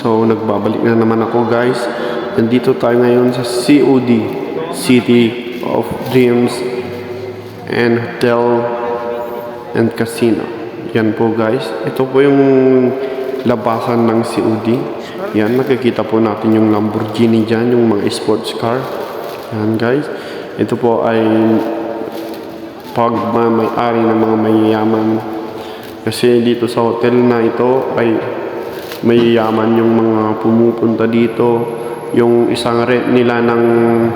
So, nagbabalik na naman ako guys. Nandito tayo ngayon sa COD, City of Dreams and Hotel and Casino. Yan po guys. Ito po yung labasan ng COD. Yan, nakikita po natin yung Lamborghini dyan, yung mga sports car. Yan guys. Ito po ay pagmamayari ng mga mayayaman. Kasi dito sa hotel na ito ay mayayaman yung mga pumupunta dito. Yung isang rent nila ng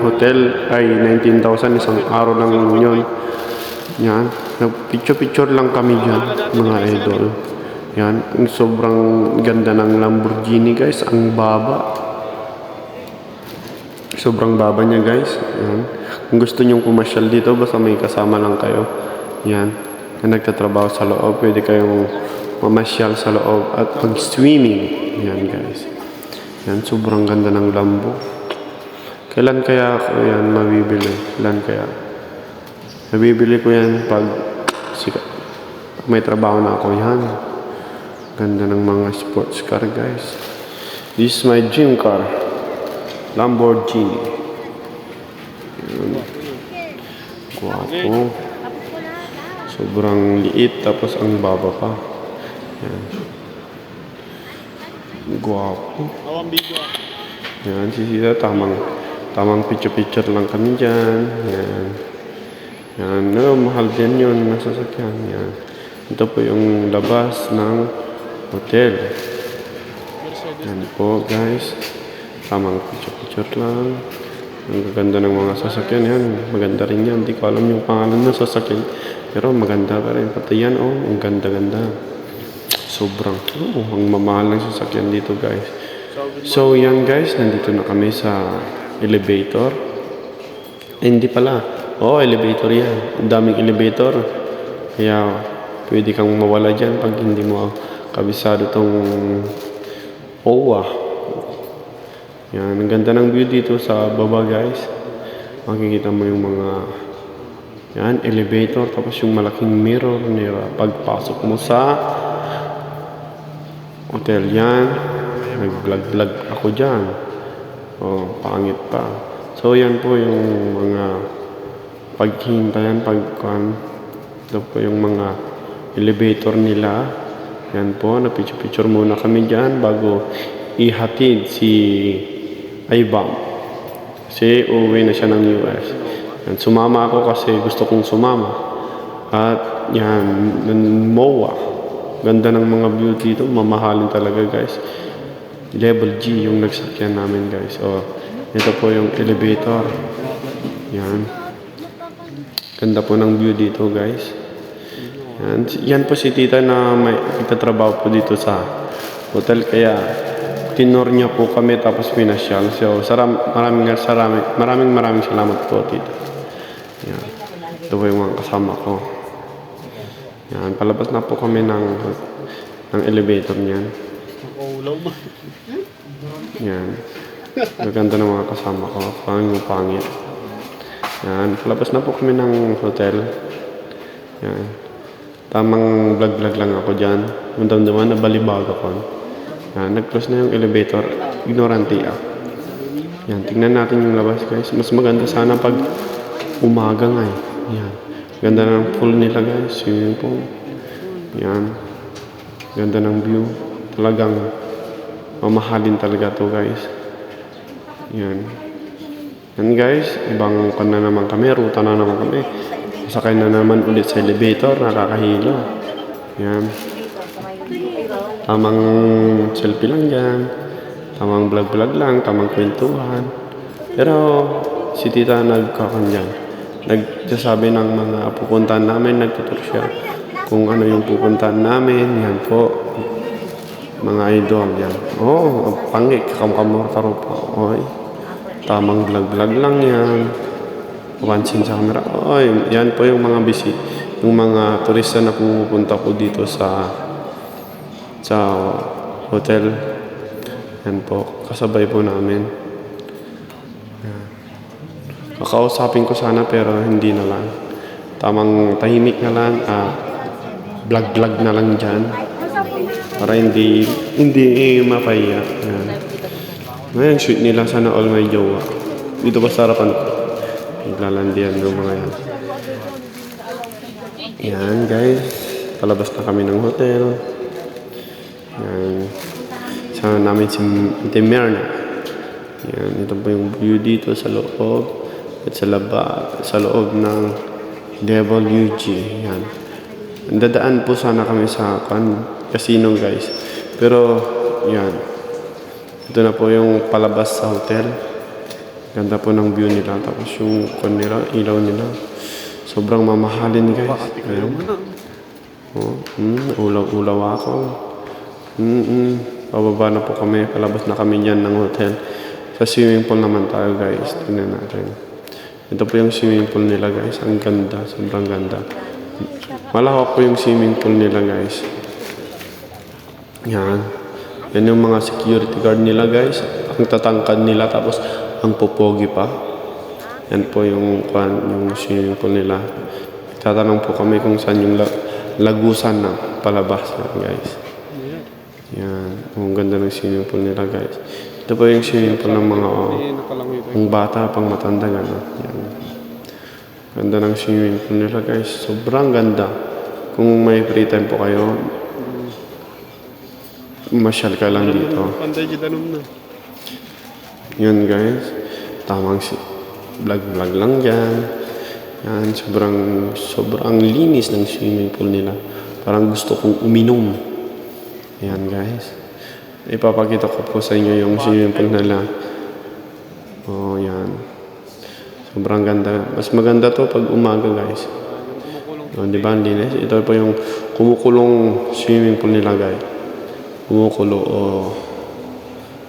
hotel ay 19,000 isang araw lang yun. Yan. Nag-picture-picture lang kami dyan, mga idol. Yan. Ang sobrang ganda ng Lamborghini guys. Ang baba. Sobrang baba niya guys. Yan. Kung gusto nyong pumasyal dito, basta may kasama lang kayo. Yan. Kung nagtatrabaho sa loob, pwede kayong mamasyal sa loob at mag-swimming. Yan guys. Yan, sobrang ganda ng Lambo. Kailan kaya ako yan mabibili? Kailan kaya? Mabibili ko yan pag sika, pag may trabaho na ako yan. Ganda ng mga sports car guys. This is my dream car. Lamborghini. Guwapo. Sobrang liit tapos ang baba pa. Awang video. Yan, si Sita, tamang, tamang picture-picture lang kami dyan. Yan. Yan, no, mahal din yun na sasakyan. Yan. Ito po yung labas ng hotel. Yan po, guys. Tamang picture-picture lang. Ang gaganda ng mga sasakyan yan. Maganda rin yan. Hindi ko alam yung pangalan ng sasakyan. Pero maganda pa rin. Pati yan, oh. Ang ganda-ganda. Sobrang, oh, ang mamahal ng sasakyan dito, guys. So, yan guys, nandito na kami sa elevator. Eh, hindi pala. Oh, elevator yan. Ang daming elevator. Kaya, pwede kang mawala dyan pag hindi mo kabisado tong OWA. Yan, ang ganda ng view dito sa baba guys. Makikita mo yung mga yan, elevator. Tapos yung malaking mirror nila pagpasok mo sa hotel yan. Nag-vlog-vlog ako dyan. Oh, pangit pa. So, yan po yung mga paghintayan, pagkuhan. Ito po yung mga elevator nila. Yan po, na-picture-picture muna kami dyan bago ihatid si Ibam. Kasi uuwi na siya ng US. Yan, sumama ako kasi gusto kong sumama. At yan, MOA. Ganda ng mga view dito, mamahalin talaga guys level G yung nagsakyan namin guys. O, ito po yung elevator. Yan. Ganda po ng view dito guys. Yan, yan po si tita na may nagtatrabaho po dito sa hotel. Kaya tinor niya po kami tapos pinasyal. So, saram, maraming, maraming, maraming maraming salamat po tita. Yan. Ito po yung mga kasama ko. Yan, palabas na po kami ng ng elevator niyan. Nakulaw mo. Yan. Maganda ng mga kasama ko. Pangit yung pangit. Yan. Palabas na po kami ng hotel. Yan. Tamang vlog-vlog lang ako dyan. Mandamdaman na balibag ako. Yan. Nag-close na yung elevator. Ignorante ah. Yan. Tingnan natin yung labas guys. Mas maganda sana pag umaga nga eh. Yan. Ganda ng pool nila guys. Swimming pool. Yan. Ganda ng view. Talagang mamahalin talaga to guys. Yan. Yan guys, ibang kan na naman kami, ruta na naman kami. Sakay na naman ulit sa elevator, nakakahilo. Yan. Tamang selfie lang dyan. Tamang vlog-vlog lang, tamang kwentuhan. Pero si tita nagkakan dyan. Nagsasabi ng mga pupuntahan namin, nagtutur siya kung ano yung pupuntahan namin. Yan po, mga idol yan. Oo, oh, pangit, kakamkamor taro pa. Oy, tamang vlog-vlog lang yan. Pansin sa camera. Oy, yan po yung mga busy. Yung mga turista na pumupunta po dito sa sa hotel. Yan po, kasabay po namin. Kakausapin ko sana pero hindi na lang. Tamang tahimik na lang. Ah, vlog-vlog na lang dyan. Para hindi, hindi mapahiya. Yan. Ngayon, shoot nila sana all may jowa. Dito pa sa harapan ko. Naglalandian ng mga yan. Yan, guys. Palabas na kami ng hotel. Yan. Sama namin si Ate Myrna. Yan, ito po yung view dito sa loob. At sa laba, sa loob ng WG. Yan. Dadaan po sana kami sa kan, casino guys. Pero, yan. Ito na po yung palabas sa hotel. Ganda po ng view nila. Tapos yung kon nila, ilaw nila. Sobrang mamahalin guys. Ayun. Oh, mm, ulaw-ulaw ako. Mm, mm. Pababa na po kami. Palabas na kami dyan ng hotel. Sa swimming pool naman tayo guys. Tingnan natin. Ito po yung swimming pool nila guys. Ang ganda. Sobrang ganda. Malawak po yung swimming pool nila guys. Yan. Yan yung mga security guard nila guys. Ang tatangkad nila tapos ang popogi pa. Yan po yung, yung swimming pool nila. Tatanong po kami kung saan yung la- lagusan na palabas yan, guys. Yan. Ang ganda ng swimming pool nila guys. Ito po yung swimming pool ng mga oh, pang bata, pang matanda, gano'n. Yan. Ganda ng swimming pool nila guys. Sobrang ganda. Kung may free time po kayo, masyal ka lang dito. Yun guys, tamang si vlog-vlog lang dyan. Yan, sobrang, sobrang linis ng swimming pool nila. Parang gusto kong uminom. Yan guys. Ipapakita ko po sa inyo yung swimming pool nila. Oh, yan. Sobrang ganda. Mas maganda to pag umaga guys. Oh, di ba? Ito po yung kumukulong swimming pool nila guys. Kumukulo. Oh.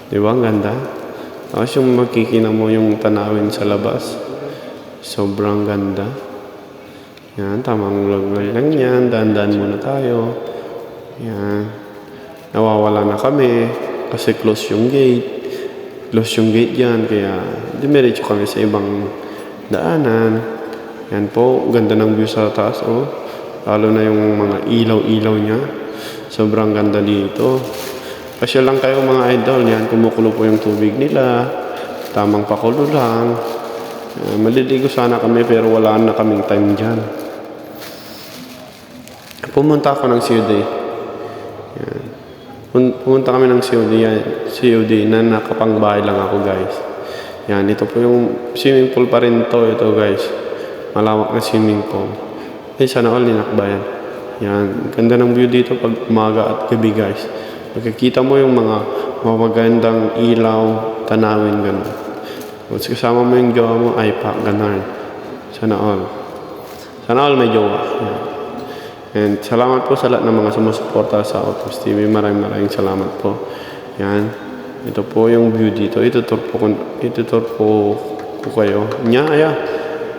Di ba? Ang ganda. Tapos yung makikita mo yung tanawin sa labas. Sobrang ganda. Yan, tamang vlog lang yan. Daan-daan muna tayo. Yan. Nawawala na kami kasi close yung gate. Close yung gate yan. Kaya dumiretso kami sa ibang daanan. Yan po. Ganda ng view sa taas. Oh. Lalo na yung mga ilaw-ilaw niya. Sobrang ganda dito. Pasya lang kayo mga idol. Yan, kumukulo po yung tubig nila. Tamang pakulo lang. Uh, maliligo sana kami pero wala na kaming time dyan. Pumunta ako ng COD. Yan. Pumunta kami ng COD, yan. COD na nakapangbahay lang ako guys. Yan, ito po yung swimming pool pa rin to. Ito guys. Malawak na swimming pool. Eh, sana all ninakbayan. Yan, ganda ng view dito pag umaga at gabi guys. Makikita mo yung mga mapagandang ilaw, tanawin, gano'n. Tapos kasama mo yung jowa mo, ay pa, gano'n. Sana all. Sana all may jowa. Yan. And salamat po sa lahat ng mga sumusuporta sa Autos TV. Maraming maraming salamat po. Yan. Ito po yung view dito. Itutur po, itutur po ko kayo. Nya, aya.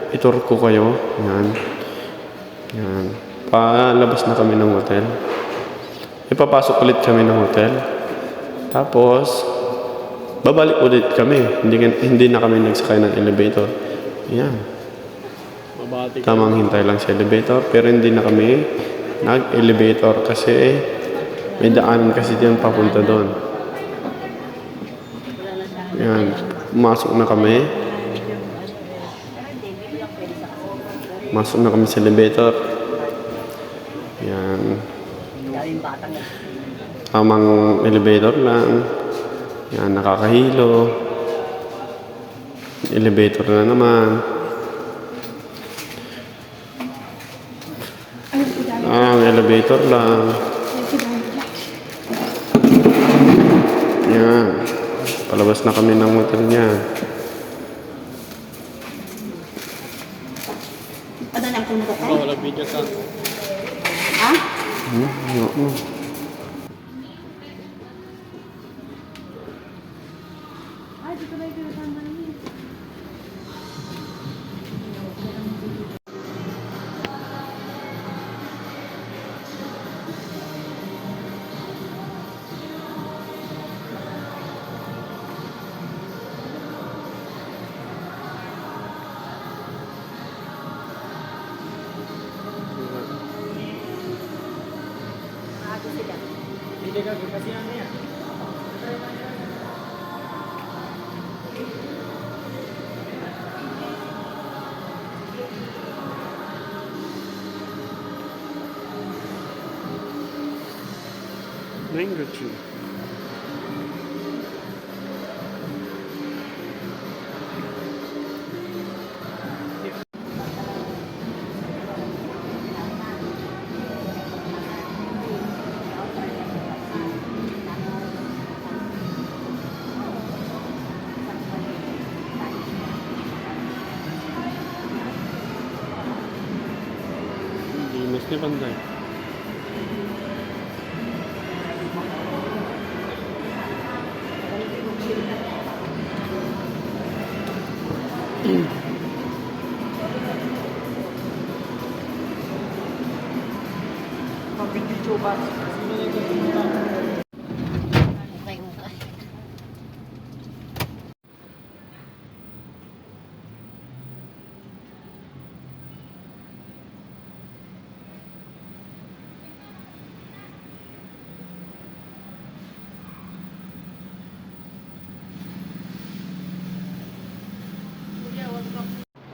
Itur ko kayo. Yan. Yan. Palabas na kami ng hotel. Ipapasok ulit kami ng hotel. Tapos, babalik ulit kami. Hindi, hindi na kami nagsakay ng elevator. Yan. Tamang hintay lang sa elevator. Pero hindi na kami nag-elevator kasi may daanan kasi diyan papunta doon. Yan. Masok na kami. Masok na kami sa elevator. Yan. Tamang elevator lang. Yan, nakakahilo. Elevator na naman. Ah, ang elevator lang. Yan. Palabas na kami ng motel niya. Ano lang kung. Ha? Hmm? Oo. Mango tree. Linis ni Panday. Okay, okay.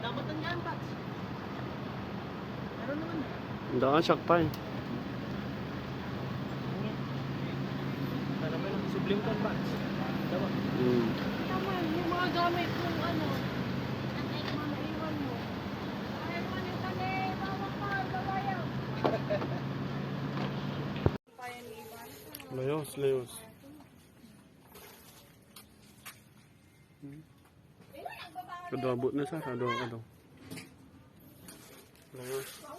Dapat ang yan, Pat. Meron naman. Ka shock pa eh. Para may sublim ka ba? Diba? Mm. naman, yung mga gamit kung ano, mga iwan mo. Ay, man, yung tali, bawang ka, babayaw. Layos, layos. Kadabot na sa kado kado. Layos.